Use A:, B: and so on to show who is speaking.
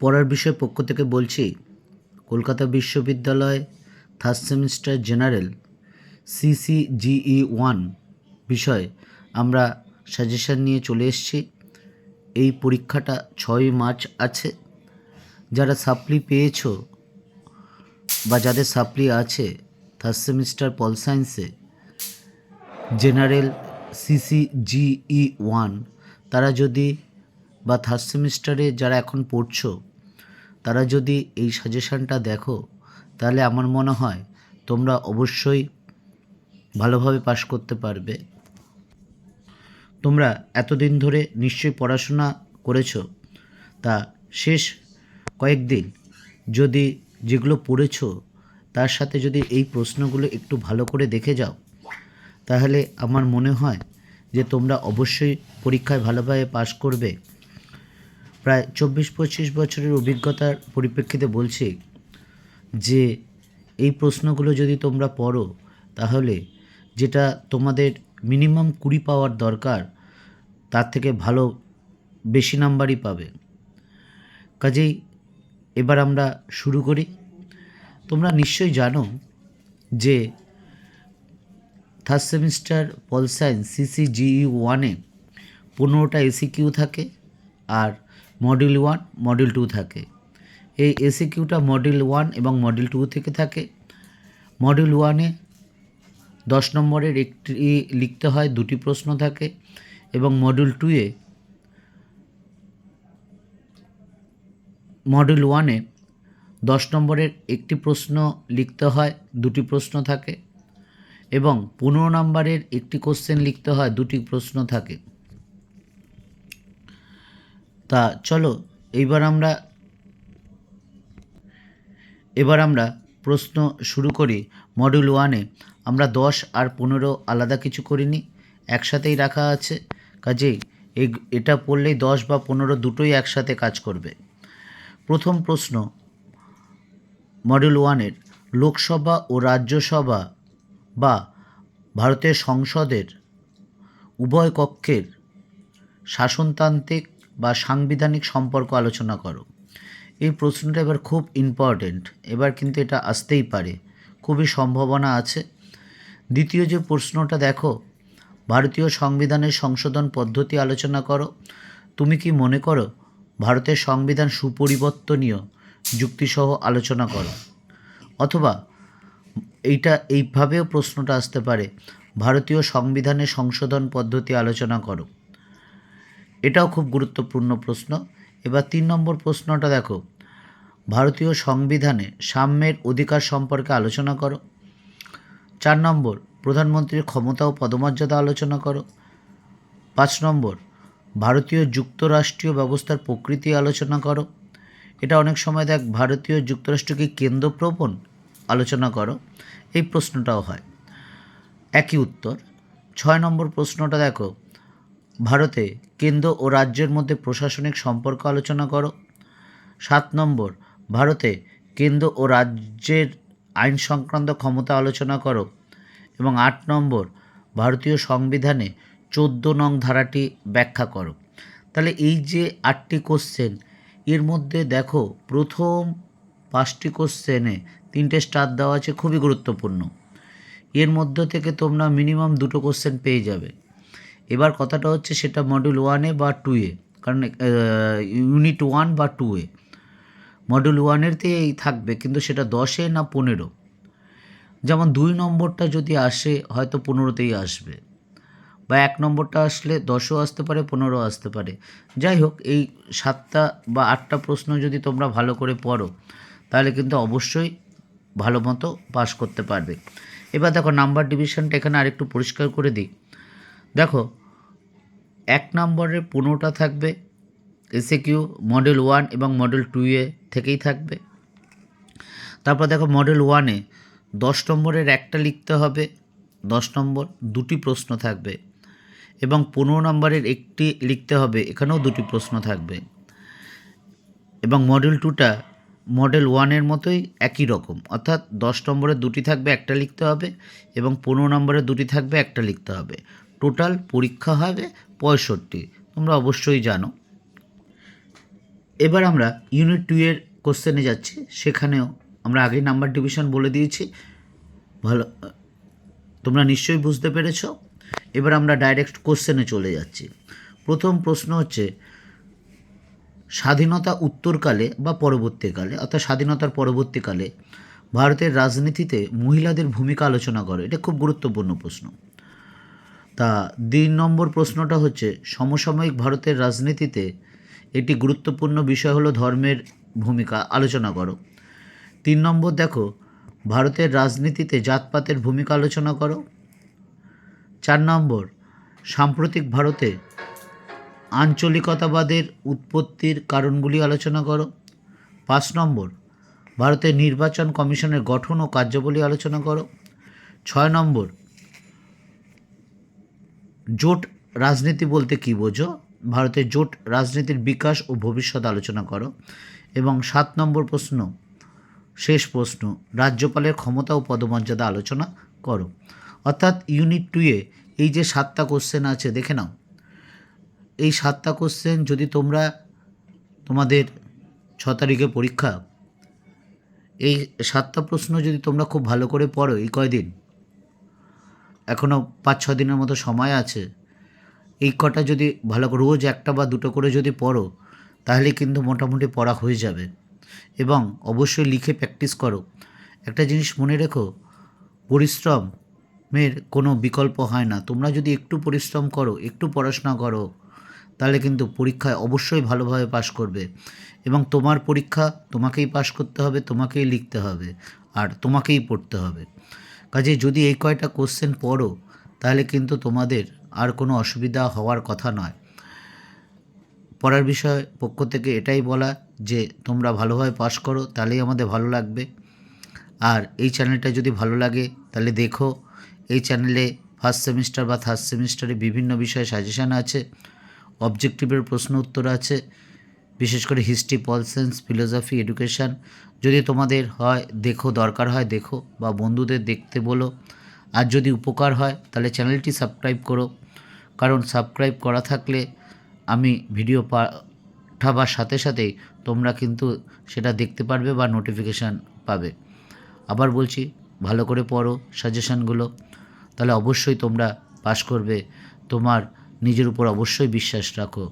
A: পড়ার বিষয় পক্ষ থেকে বলছি, কলকাতা বিশ্ববিদ্যালয় third semester general CCGE one বিষয়ে আমরা সাজেশান নিয়ে চলে এসেছি। এই পরীক্ষাটা ছয়ই মার্চ আছে। যারা সাপ্লি পেয়েছ বা যাদের সাপ্লি আছে, থার্ড সেমিস্টার পল সায়েন্সে জেনারেল সিসিজিই ওয়ান, তারা যদি বা থার্ড সেমিস্টারে যারা এখন পড়ছো, তারা যদি এই সাজেশানটা দেখো, তাহলে আমার মনে হয় তোমরা অবশ্যই ভালোভাবে পাশ করতে পারবে। তোমরা এতদিন ধরে নিশ্চয়ই পড়াশোনা করেছ, তা শেষ কয়েকদিন যদি যেগুলো পড়েছো, তার সাথে যদি এই প্রশ্নগুলো একটু ভালো করে দেখে যাও, তাহলে আমার মনে হয় যে তোমরা অবশ্যই পরীক্ষায় ভালোভাবে পাশ করবে। প্রায় চব্বিশ পঁচিশ বছরের অভিজ্ঞতার পরিপ্রেক্ষিতে বলছি যে এই প্রশ্নগুলো যদি তোমরা পড়ো, তাহলে যেটা তোমাদের মিনিমাম কুড়ি পাওয়ার দরকার, তার থেকে ভালো বেশি নাম্বারই পাবে। কাজেই এবার আমরা শুরু করি। তোমরা নিশ্চয়ই জানো যে third semester pol science CCGE ওয়ানে পনেরোটা এসি কিউ থাকে আর মডিউল ওয়ান মডিউল টু থাকে। এই এসি কিউটা মডিউল ওয়ান এবং মডিউল টু থেকে থাকে। মডিউল ওয়ানে দশ নম্বরের একটি লিখতে হয়, দুটি প্রশ্ন থাকে এবং মডিউল টুয়ে মডিউল ওয়ানে দশ নম্বরের একটি প্রশ্ন লিখতে হয়, দুটি প্রশ্ন থাকে এবং পনেরো নম্বরের একটি কোশ্চেন লিখতে হয়, দুটি প্রশ্ন থাকে। তা চলো, এইবার আমরা, এবার আমরা প্রশ্ন শুরু করি মডিউল ওয়ানে আমরা দশ আর পনেরো আলাদা কিছু করিনি, একসাথেই রাখা আছে। কাজেই এই, এটা পড়লেই দশ বা পনেরো দুটোই একসাথে কাজ করবে। প্রথম প্রশ্ন মডিউল ওয়ানের লোকসভা ও রাজ্যসভা বা ভারতের সংসদের উভয় কক্ষের শাসনতান্ত্রিক বা সাংবিধানিক সম্পর্ক আলোচনা করো। এই প্রশ্নটা এবার খুব ইম্পর্টেন্ট এবার কিন্তু এটা আসতেই পারে। খুবই সম্ভাবনা আছে। দ্বিতীয় যে প্রশ্নটা দেখো, ভারতীয় সংবিধানের সংশোধন পদ্ধতি আলোচনা করো। তুমি কি মনে করো, ভারতের সংবিধান সুপরিবর্তনীয়, যুক্তিসহ আলোচনা করো? অথবা এইটা এইভাবেও প্রশ্নটা আসতে পারে, ভারতীয় সংবিধানের সংশোধন পদ্ধতি আলোচনা করো। এটাও খুব গুরুত্বপূর্ণ প্রশ্ন। এবার তিন নম্বর প্রশ্নটা দেখো। ভারতীয় সংবিধানে সাম্যের অধিকার সম্পর্কে আলোচনা করো। চার নম্বর, প্রধানমন্ত্রীর ক্ষমতা ও পদমর্যাদা আলোচনা করো। পাঁচ নম্বর, ভারতীয় যুক্তরাষ্ট্রীয় ব্যবস্থার প্রকৃতি আলোচনা করো। এটা অনেক সময় দেখ, ভারতীয় যুক্তরাষ্ট্রকে কেন্দ্রপ্রবণ আলোচনা করো। এই প্রশ্নটাও হয়। একই উত্তর। ছয় নম্বর প্রশ্নটা দেখো। ভারতে কেন্দ্র ও রাজ্যের মধ্যে প্রশাসনিক সম্পর্ক আলোচনা করো। সাত নম্বর, ভারতে কেন্দ্র ও রাজ্যের আইন সংক্রান্ত ক্ষমতা আলোচনা করো। এবং আট নম্বর, ভারতীয় সংবিধানে চোদ্দ নং ধারাটি ব্যাখ্যা করো। তাহলে এই যে আটটি কোশ্চেন এর মধ্যে দেখো প্রথম পাঁচটি কোশ্চেনে তিনটে স্টার দেওয়া আছে, খুবই গুরুত্বপূর্ণ। এর মধ্য থেকে তোমরা মিনিমাম দুটো কোশ্চেন পেয়ে যাবে। এবার কথাটা হচ্ছে সেটা মডিউল ওয়ানে বা টুয়ে কারণ ইউনিট ওয়ান বা টুয়ে মডিউল ওয়ানেরতেই থাকবে, কিন্তু সেটা দশে না পনেরো? যেমন দুই নম্বরটা যদি আসে, হয়তো পনেরোতেই আসবে। বা এক নম্বরটা আসলে দশও আসতে পারে পনেরো আসতে পারে। যাই হোক, এই সাতটা বা আটটা প্রশ্ন যদি তোমরা ভালো করে পড়ো, তাহলে কিন্তু অবশ্যই ভালো মতো পাস করতে পারবে। এবার দেখো নাম্বার ডিভিশনটা এখানে আরেকটু পরিষ্কার করে দিই। দেখো, এক নম্বরে পনেরোটা থাকবে S A Q model one এবং মডেল টুয়ে থেকেই থাকবে। তারপর দেখো মডেল ওয়ানে দশ নম্বরের একটা লিখতে হবে, দশ নম্বর দুটি প্রশ্ন থাকবে এবং পনেরো নম্বরের একটি লিখতে হবে, এখানেও দুটি প্রশ্ন থাকবে। এবং মডেল টুটা মডেল ওয়ানের মতোই একই রকম, অর্থাৎ দশ নম্বরের দুটি থাকবে, একটা লিখতে হবে এবং পনেরো নম্বরের দুটি থাকবে, একটা লিখতে হবে। টোটাল পরীক্ষা হবে পঁয়ষট্টি। তোমরা অবশ্যই জানো। এবার আমরা ইউনিট টু এর কোশ্চেনে যাচ্ছি। সেখানেও আমরা আগেই নাম্বার ডিভিশন বলে দিয়েছি। ভালো, তোমরা নিশ্চয়ই বুঝতে পেরেছ। এবার আমরা ডাইরেক্ট কোশ্চেনে চলে যাচ্ছি। প্রথম প্রশ্ন হচ্ছে, স্বাধীনতা উত্তরকালে বা পরবর্তীকালে, অর্থাৎ স্বাধীনতার পরবর্তীকালে ভারতের রাজনীতিতে মহিলাদের ভূমিকা আলোচনা করো। এটা খুব গুরুত্বপূর্ণ প্রশ্ন। তা তিন নম্বর প্রশ্নটা হচ্ছে, সমসাময়িক ভারতের রাজনীতিতে একটি গুরুত্বপূর্ণ বিষয় হলো ধর্মের ভূমিকা। আলোচনা করো। তিন নম্বর দেখো, ভারতের রাজনীতিতে জাতপাতের ভূমিকা আলোচনা করো। চার নম্বর, সাম্প্রতিক ভারতে আঞ্চলিকতাবাদের উৎপত্তির কারণগুলি আলোচনা করো। পাঁচ নম্বর, ভারতের নির্বাচন কমিশনের গঠন ও কার্যাবলী আলোচনা করো। ছয় নম্বর জোট রাজনীতি বলতে কী বোঝো? ভারতের জোট রাজনীতির বিকাশ ও ভবিষ্যৎ আলোচনা করো। এবং সাত নম্বর প্রশ্ন, শেষ প্রশ্ন, রাজ্যপালের ক্ষমতা ও পদমর্যাদা আলোচনা করো। অর্থাৎ ইউনিট টুয়ে এই যে সাতটা কোশ্চেন আছে, দেখে নাও। এই সাতটা কোশ্চেন যদি তোমরা তোমাদের ছ তারিখে পরীক্ষা, এই সাতটা প্রশ্ন যদি তোমরা খুব ভালো করে পড়ো এই কয়দিন এখনও পাঁচ ছ দিনের মতো সময় আছে। এই কটা যদি ভালো করে, রোজ একটা বা দুটো করে যদি পড়ো, তাহলে কিন্তু মোটামুটি পড়া হয়ে যাবে। এবং অবশ্যই লিখে প্র্যাকটিস করো। একটা জিনিস মনে রেখো পরিশ্রমের কোনো বিকল্প হয় না। তোমরা যদি একটু পরিশ্রম করো, একটু পড়াশোনা করো, তাহলে কিন্তু পরীক্ষায় অবশ্যই ভালোভাবে পাশ করবে। এবং তোমার পরীক্ষা তোমাকেই পাশ করতে হবে, তোমাকেই লিখতে হবে, আর তোমাকেই পড়তে হবে। কাজে যদি এই কয়টা কোশ্চেন পড়ো, তাহলে কিন্তু তোমাদের আর কোনো অসুবিধা হওয়ার কথা নয়। পড়ার বিষয় পক্ষ থেকে এটাই বলা যে, তোমরা ভালোভাবে পাশ করো, তাহলেই আমাদের ভালো লাগবে। আর এই চ্যানেলটা যদি ভালো লাগে, তাহলে দেখো, এই চ্যানেলে ফার্স্ট সেমিস্টার বা থার্ড সেমিস্টারে বিভিন্ন বিষয়ে সাজেশান আছে অবজেক্টিভের প্রশ্ন উত্তর আছে। বিশেষ করে হিস্ট্রি পলসেন্স ফিলোসফি এডুকেশান যদি তোমাদের হয়, দেখো, দরকার হয়, দেখো, বা বন্ধুদের দেখতে বলো, আর যদি উপকার হয়, তাহলে চ্যানেলটি সাবস্ক্রাইব করো। কারণ সাবস্ক্রাইব করা থাকলে আমি ভিডিও পাঠাবার সাথে সাথেই তোমরা কিন্তু সেটা দেখতে পারবে বা নোটিফিকেশান পাবে। আবার বলছি, ভালো করে পড়ো সাজেশানগুলো তাহলে অবশ্যই তোমরা পাস করবে। তোমার নিজের উপর অবশ্যই বিশ্বাস রাখো।